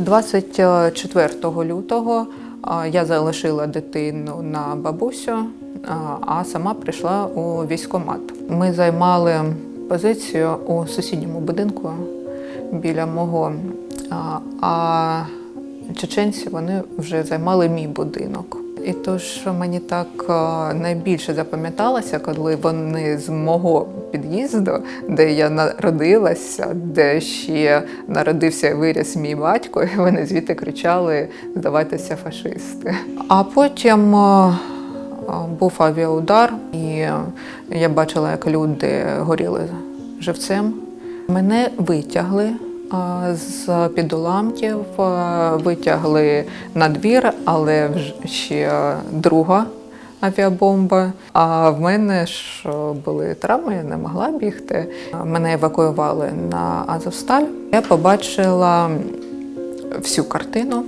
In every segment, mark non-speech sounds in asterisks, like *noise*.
24 лютого я залишила дитину на бабусю, а, сама прийшла у військкомат. Ми займали позицію у сусідньому будинку біля мого. А чеченці вони вже займали мій будинок. І то, що мені так найбільше запам'яталося, коли вони з мого під'їзду, де я народилася, де ще народився і виріс мій батько, і вони звідти кричали Здавайтеся, фашисти. А потім а, а, був авіаудар, і я бачила, як люди горіли живцем. Мене витягли з під уламків, витягли на двір, але ще друга авіабомба. А в мене ж були травми, я не могла бігти. Мене евакуювали на Азовсталь. Я побачила всю картину.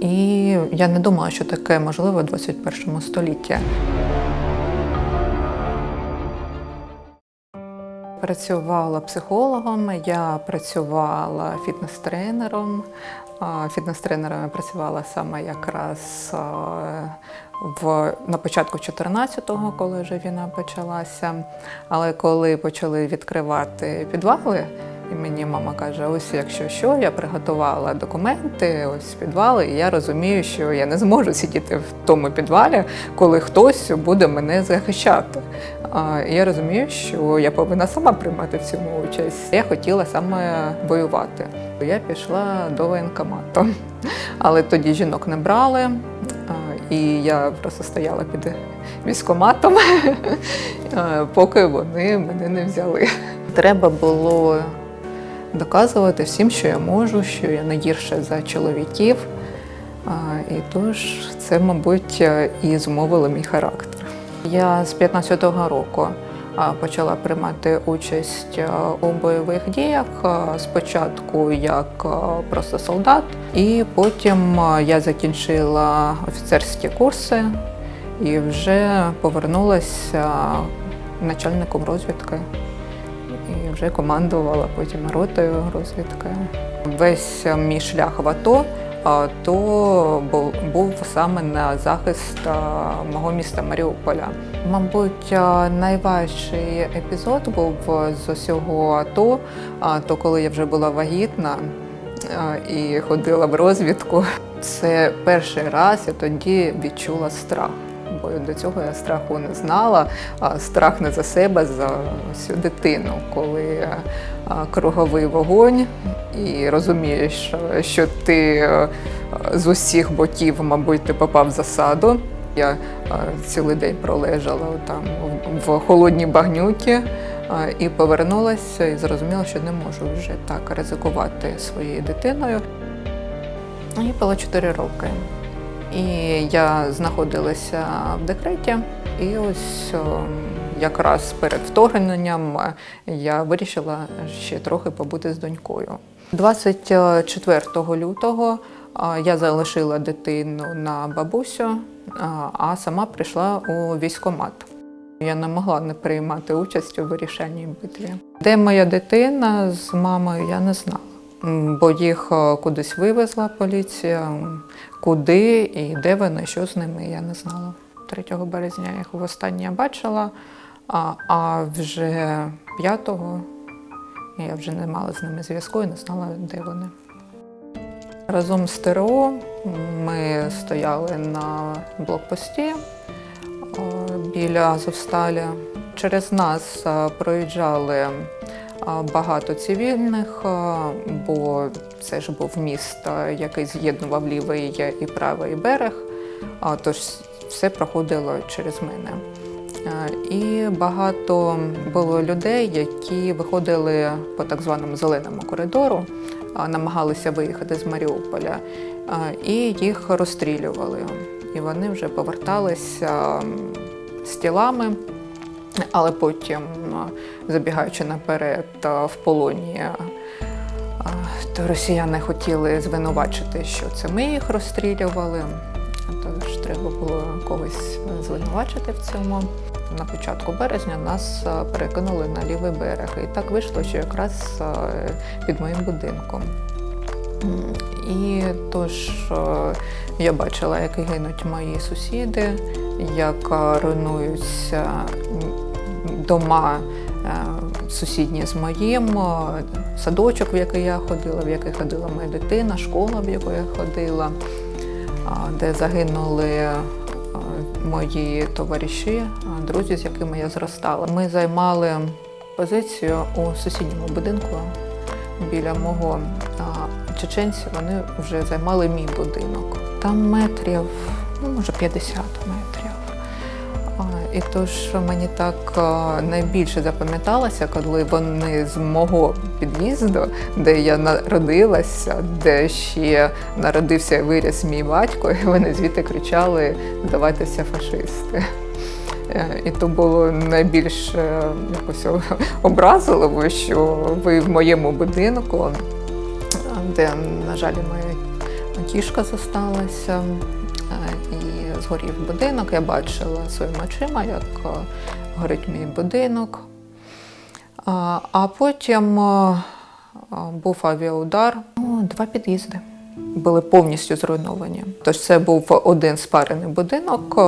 І я не думала, що таке можливо в 21 столітті. Працювала психологом, я працювала фітнес-тренером. Фітнес-тренером я працювала саме якраз в, на початку 14-го, коли вже війна почалася. Але коли почали відкривати підвали, і мені мама каже: ось якщо що, я приготувала документи, ось підвали, і я розумію, що я не зможу сидіти в тому підвалі, коли хтось буде мене захищати. А, я розумію, що я повинна сама приймати в цьому участь. Я хотіла саме воювати. Я пішла до воєнкомату, але тоді жінок не брали. І я просто стояла під військоматом, *laughs* поки вони мене не взяли. Треба було доказувати всім, що я можу, що я не гірше за чоловіків. І тож це, мабуть, і зумовило мій характер. Я з 15-го року почала приймати участь у бойових діях. Спочатку як просто солдат, і потім я закінчила офіцерські курси і вже повернулася начальником розвідки і вже командувала потім ротою розвідки. Весь мій шлях в АТО то був, саме на захист а, мого міста Маріуполя. Мабуть, найважчий епізод був з усього АТО, то коли я вже була вагітна і ходила в розвідку. Це перший раз я тоді відчула страх. Бо до цього я страху не знала, страх не за себе, за всю дитину, коли круговий вогонь і розумієш, що- ти е, з усіх боків, мабуть, ти попав в засаду. Я цілий день пролежала там в- холодній багнюті і повернулася і зрозуміла, що не можу вже так ризикувати своєю дитиною. Їй було 4 роки. І я знаходилася в декреті, і ось якраз перед вторгненням я вирішила ще трохи побути з донькою. 24 лютого я залишила дитину на бабусю, а, сама прийшла у військкомат. Я не могла не приймати участь у вирішенні битві. Де моя дитина з мамою, я не знала. Бо їх е, кудись вивезла поліція, куди і де вони, що з ними, я не знала. 3 березня я їх востаннє я бачила, а, а вже 5-го я вже не мала з ними зв'язку і не знала, де вони. Разом з ТРО ми стояли на блокпості біля Азовсталі. Через нас е, проїжджали багато цивільних, бо це ж був міст, який з'єднував лівий і правий берег, тож все проходило через мене. І багато було людей, які виходили по так званому зеленому коридору, намагалися виїхати з Маріуполя, і їх розстрілювали. І вони вже поверталися з тілами. Але потім, забігаючи наперед в полоні, то росіяни хотіли звинувачити, що це ми їх розстрілювали. Тож треба було когось звинувачити в цьому. На початку березня нас перекинули на лівий берег. І так вийшло, що якраз під моїм будинком. І тож е, я бачила, як гинуть мої сусіди, як е, руйнуються дома е, сусідні з моїм, е, садочок, в який я ходила, в який ходила моя дитина, школа, в яку я ходила, де загинули е, мої товариші, е, друзі, з якими я зростала. Ми займали позицію у сусідньому будинку біля мого а, чеченці. Вони вже займали мій будинок. Там метрів, ну може 50 метрів. І тож мені так найбільше запам'яталося, коли вони з мого під'їзду, де я народилася, де ще народився і виріс мій батько, і вони звідти кричали Здавайтеся фашисти. Е, І то було найбільш е, якось образливо, що ви в моєму будинку, де, на жаль, моя кішка зосталася, е, і згорів будинок. Я бачила своїми очима, як е, горить мій будинок. А потім е, був авіаудар, ну, два під'їзди були повністю зруйновані. Тож це був один спарений будинок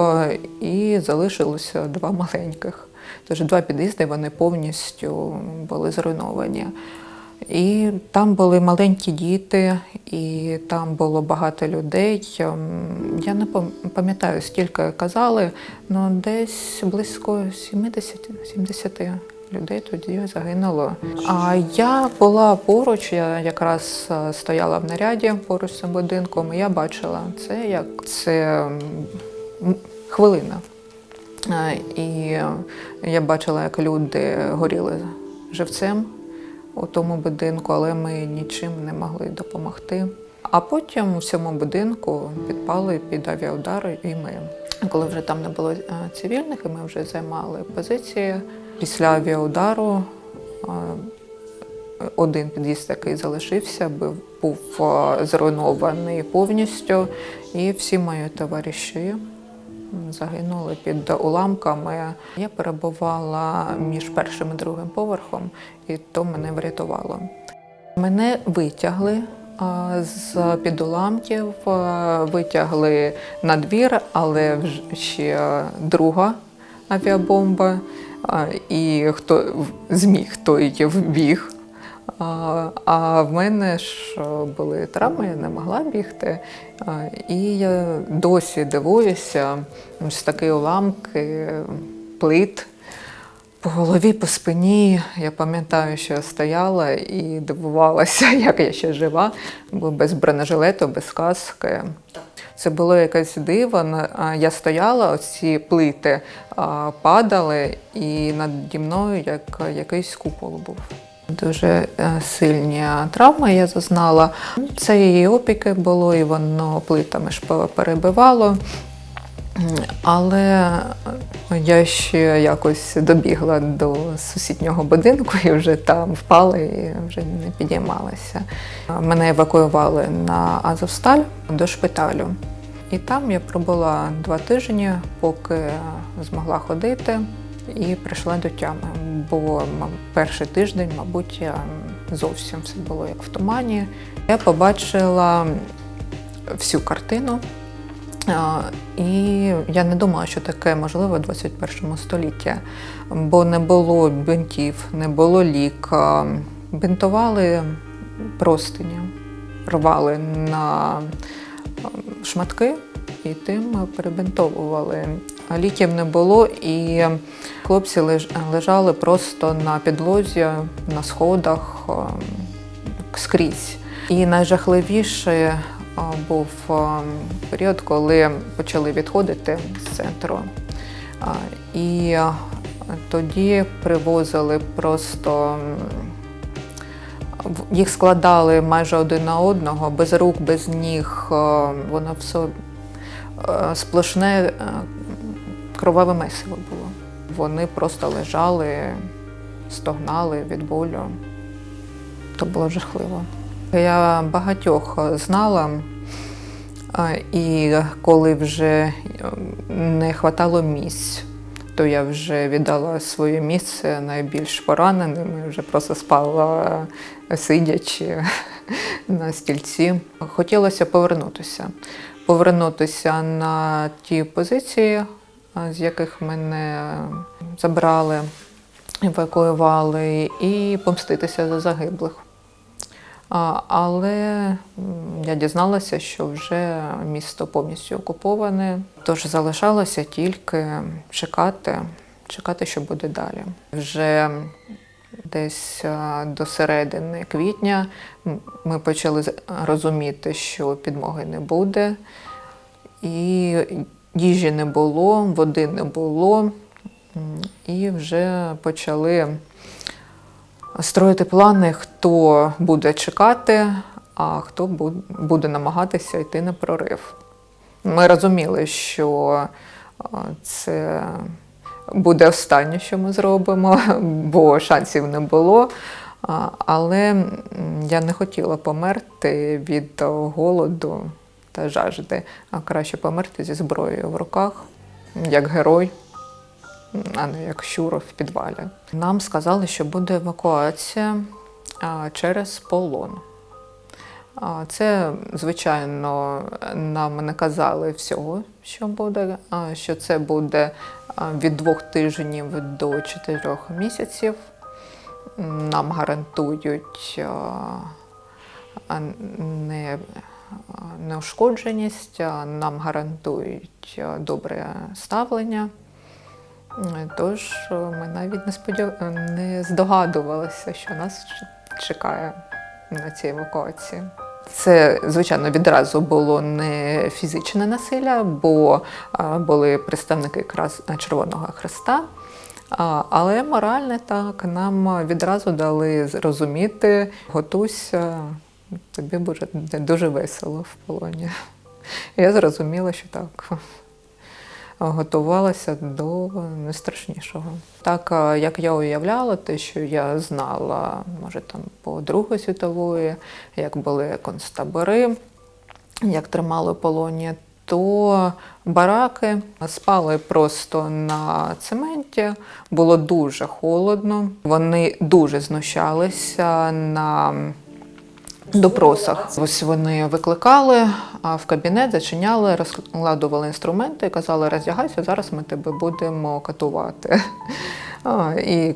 і залишилося два маленьких. Тож два під'їзди вони повністю були зруйновані. І там були маленькі діти, і там було багато людей. Ем, Я не пам'ятаю, скільки казали, але десь близько 70-70 людей тоді загинуло. А я була поруч, я якраз е, стояла в наряді поруч з цим будинком, і я бачила це як це хвилина. Е, І я бачила, як люди горіли живцем у тому будинку, але ми нічим не могли допомогти. А потім у цьому будинку підпали під авіаудари і ми. Коли вже там не було е, цивільних, і ми вже займали позиції. Після авіаудару е, один під'їзд, який залишився, був, е, зруйнований повністю, і всі мої товариші загинули під уламками. Я перебувала між першим і другим поверхом, і то мене врятувало. Мене витягли з під уламків, витягли на двір, але ще друга авіабомба. І хто зміг, той вбіг. А, А в мене ж е, були травми, я не могла бігти. І я досі дивуюся, з такі уламки, плит по голові, по спині. Я пам'ятаю, що я стояла і дивувалася, *laughs* як я ще жива, бо без бронежилету, без каски. Це було якесь диво. Я стояла, оці плити падали, і наді мною як якийсь купол був. Дуже е, сильні травми я зазнала. Це і опіки було, і воно плитами ж перебивало. Але я ще якось добігла до сусіднього будинку і вже там впала і вже не підіймалася. Мене евакуювали на Азовсталь до шпиталю. І там я пробула два тижні, поки змогла ходити і прийшла до тями. Бо перший тиждень, мабуть, зовсім все було як в тумані. Я побачила всю картину. І я не думала, що таке можливо в 21 столітті, бо не було бинтів, не було ліка. Бинтували простині, рвали на шматки і тим перебинтовували. Ліків не було, і хлопці леж- лежали просто на підлозі, на сходах ем, скрізь. І найжахливіше був період, коли почали відходити з центру. І тоді привозили просто. в- Їх складали майже один на одного, без рук, без ніг. а, Воно все е, сплошне е, кроваве месиво було. Вони просто лежали, стогнали від болю. То було жахливо. Я багатьох знала, і коли вже е, не хватало місць, то я вже віддала своє місце найбільш пораненим, вже просто спала е, сидячи. *laughs* на стільці. Хотілося повернутися, повернутися на ті позиції, з яких мене забрали, евакуювали, і помститися за загиблих. Але я дізналася, що вже місто повністю окуповане, тож залишалося тільки чекати, чекати, що буде далі. Вже десь до середини квітня. Ми почали розуміти, що підмоги не буде, і їжі не було, води не було, і вже почали строїти плани, хто буде чекати, а хто буде намагатися йти на прорив. Ми розуміли, що це буде останнє, що ми зробимо, *laughs* бо шансів не було. Але я не хотіла померти від голоду та жажди, а краще померти зі зброєю в руках, як герой а не як щур в підвалі. Нам сказали, що буде евакуація через полон. Це, звичайно, нам не казали всього, що буде, що це буде від двох тижнів до чотирьох місяців. Нам гарантують неушкодженість, нам гарантують добре ставлення. Тож ми навіть не сподів... не здогадувалися, що нас чекає на цій евакуації. Це, звичайно, відразу було не фізичне насилля, бо були представники якраз Червоного Хреста. Але моральне так нам відразу дали зрозуміти, готуйся, тобі буде дуже весело в полоні. Я зрозуміла, що так готувалася до найстрашнішого. Так як я уявляла, те, що я знала, може там по Другої світової, як були концтабори, як тримали полоні, то бараки спали просто на цементі, було дуже холодно. Вони дуже знущалися на допросах. Ось вони викликали в кабінет, зачиняли, розкладували інструменти і казали, роздягайся, зараз ми тебе будемо катувати. *laughs* І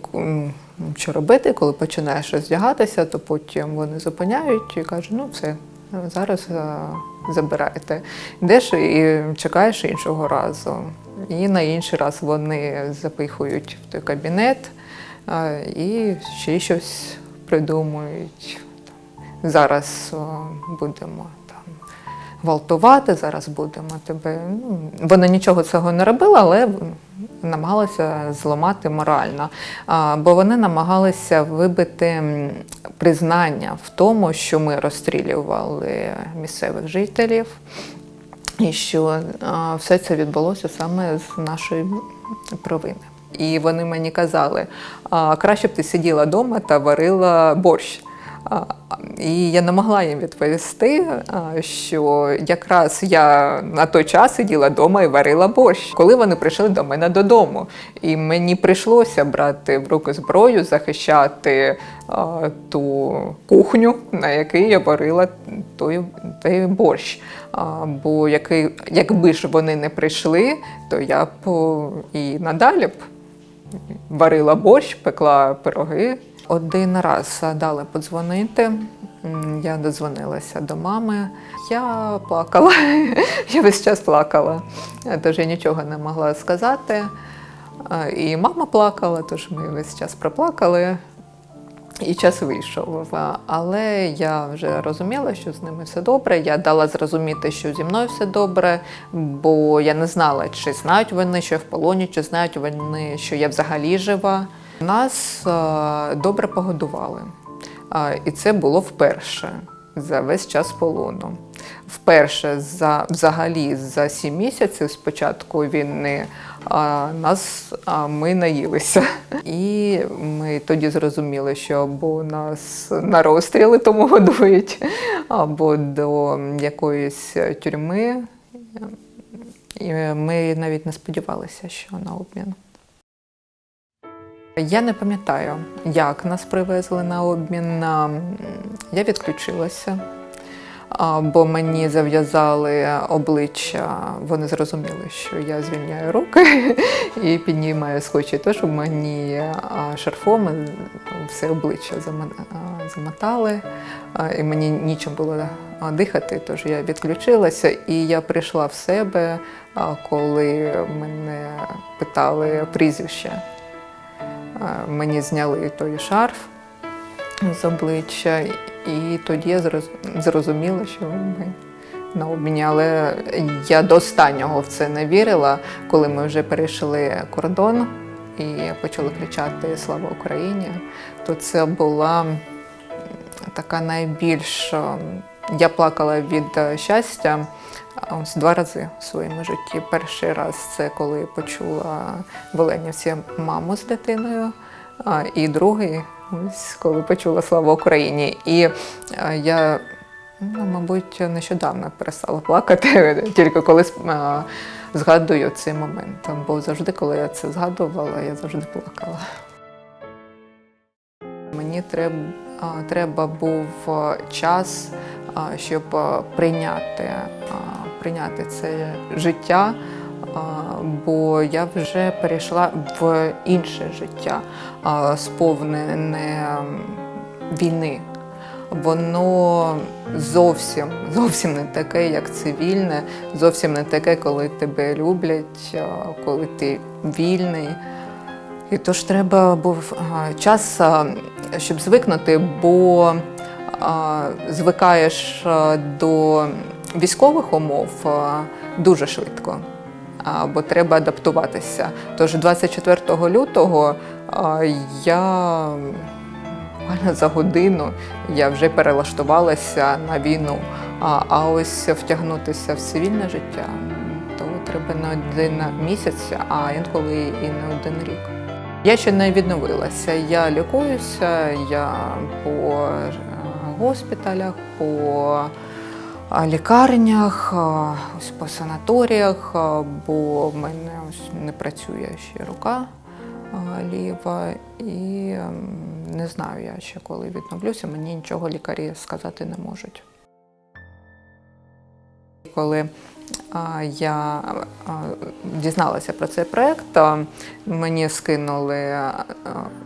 що робити, коли починаєш роздягатися, то потім вони зупиняють і кажуть, ну все, зараз забирайте. Йдеш і чекаєш іншого разу. І на інший раз вони запихують в той кабінет і ще щось придумують зараз будемо там гвалтувати, зараз будемо тебе. Ну, вони нічого цього не робили, але намагалися зламати морально. А, бо вони намагалися вибити признання в тому, що ми розстрілювали місцевих жителів. І що а, все це відбулося саме з нашої провини. І вони мені казали, а, краще б ти сиділа вдома та варила борщ. А, І я не могла їм відповісти, що якраз я на той час сиділа вдома і варила борщ, коли вони прийшли до мене додому. І мені прийшлося брати в руки зброю, захищати ту кухню, на якій я варила той, той борщ. Бо який, якби ж вони не прийшли, то я б і надалі б варила борщ, пекла пироги. Один раз дали подзвонити. Я дозвонилася до мами. Я плакала. *laughs* Я весь час плакала, тож я нічого не могла сказати. І мама плакала, тож ми весь час проплакали. І час вийшов. Але я вже розуміла, що з ними все добре. Я дала зрозуміти, що зі мною все добре, бо я не знала, чи знають вони, що я в полоні, чи знають вони, що я взагалі жива. Нас добре погодували. І це було вперше за весь час полону. Вперше за взагалі за сім місяців з початку війни а, нас а, ми наїлися. І ми тоді зрозуміли, що або нас на розстріли тому годують, або до якоїсь тюрми. І ми навіть не сподівалися, що на обмін. Я не пам'ятаю, як нас привезли на обмін. Я відключилася, бо мені зав'язали обличчя. Вони зрозуміли, що я звільняю руки *laughs* і піднімаю скотч. І то, що мені шарфом все обличчя зама- замотали, і мені нічим було дихати, тож я відключилася. І я прийшла в себе, коли мене питали прізвище. Мені зняли той шарф з обличчя, і тоді я зрозуміла, що ми на обміні. Але я до останнього в це не вірила, коли ми вже перейшли кордон і почали кричати Слава Україні, то це була така найбільш. Я плакала від е, щастя ось два рази в своєму житті. Перший раз це коли почула в маму з дитиною, і другий ось коли почула Слава Україні. І я, ну, мабуть, нещодавно перестала плакати, *laughs* тільки коли згадую цей момент. Бо завжди, коли я це згадувала, я завжди плакала. Мені треба, був час, щоб прийняти, прийняти це життя, бо я вже перейшла в інше життя, сповнене війни. Воно зовсім зовсім не таке, як цивільне, зовсім не таке, коли тебе люблять, коли ти вільний. І тож треба був час, щоб звикнути, бо звикаєш до військових умов дуже швидко, бо треба адаптуватися. Тож 24 лютого я за годину я вже перелаштувалася на війну. А, ось втягнутися в цивільне життя, то треба не один місяць, а інколи і не один рік. Я ще не відновилася. Я лікуюся, я по е, госпіталях, по лікарнях, ось по санаторіях, бо в мене ось не працює ще рука ліва, і не знаю я ще коли відновлюся, мені нічого лікарі сказати не можуть. Коли я дізналася про цей проект, мені скинули,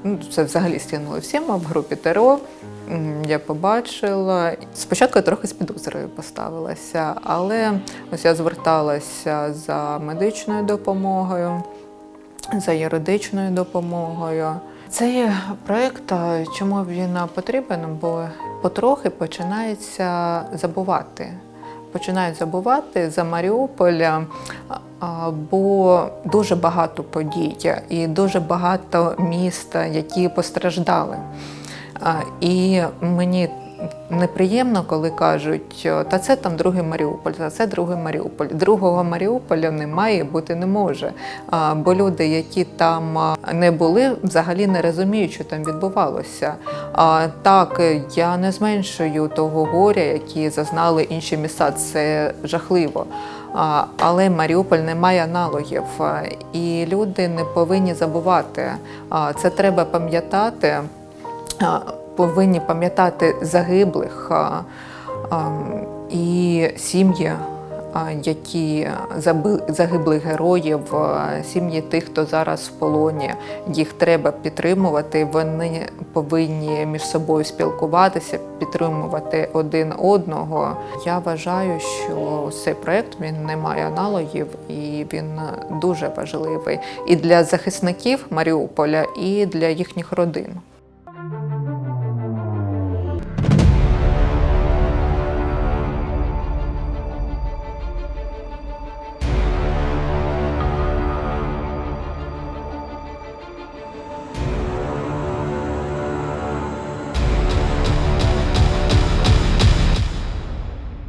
ну, це взагалі скинули всім в групі ТРО. Я побачила. Спочатку я трохи з підозрою поставилася, але ось я зверталася за медичною допомогою, за юридичною допомогою. Цей проєкт, чому він потрібен? Бо потрохи починається забувати починають забувати за Маріуполя, бо дуже багато подій і дуже багато міст, які постраждали. І мені неприємно, коли кажуть, та це там другий Маріуполь, та це другий Маріуполь. Другого Маріуполя немає, бути не може. Бо люди, які там не були, взагалі не розуміють, що там відбувалося. Так, я не зменшую того горя, які зазнали інші міста. Це жахливо. Але Маріуполь не має аналогів, і люди не повинні забувати. Це треба пам'ятати. Повинні пам'ятати загиблих і сім'ї, які загиблих героїв, сім'ї тих, хто зараз в полоні. Їх треба підтримувати. Вони повинні між собою спілкуватися, підтримувати один одного. Я вважаю, що цей проект він не має аналогів і він дуже важливий і для захисників Маріуполя, і для їхніх родин.